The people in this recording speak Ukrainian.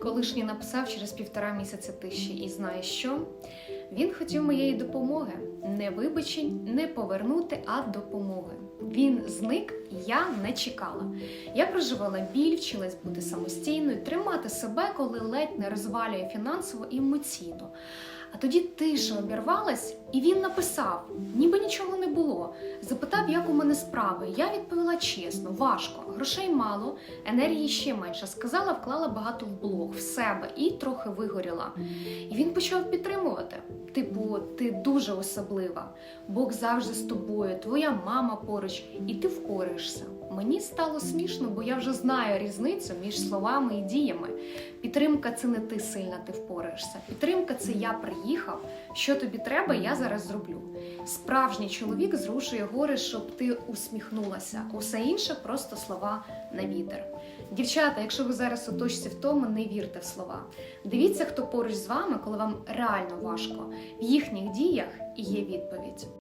Колишній написав через півтора місяця тиші, і знаєш що? Він хотів моєї допомоги. Не вибачень, не повернути, а допомоги. Він зник, я не чекала. Я проживала біль, вчилась бути самостійною, тримати себе, коли ледь не розвалює фінансово і емоційно. А тоді тиша обірвалась, і він написав: ніби нічого не було. Запитав, як у мене справи. Я відповіла чесно, важко, грошей мало, енергії ще менше. Сказала, вклала багато в блог, в себе і трохи вигоріла. І він почав підтримувати. Типу, ти дуже особлива. Бог завжди з тобою, твоя мама поруч, і ти впораєшся. Мені стало смішно, бо я вже знаю різницю між словами і діями. Підтримка це не ти сильна, ти впораєшся. Підтримка це я приїхав. Що тобі треба, я зараз зроблю. Справжній чоловік зрушує гори, щоб ти усміхнулася. Усе інше просто слова на вітер. Дівчата, якщо ви зараз у точці втоми, не вірте в слова. Дивіться, хто поруч з вами, коли вам реально важко. В їхніх діях є відповідь.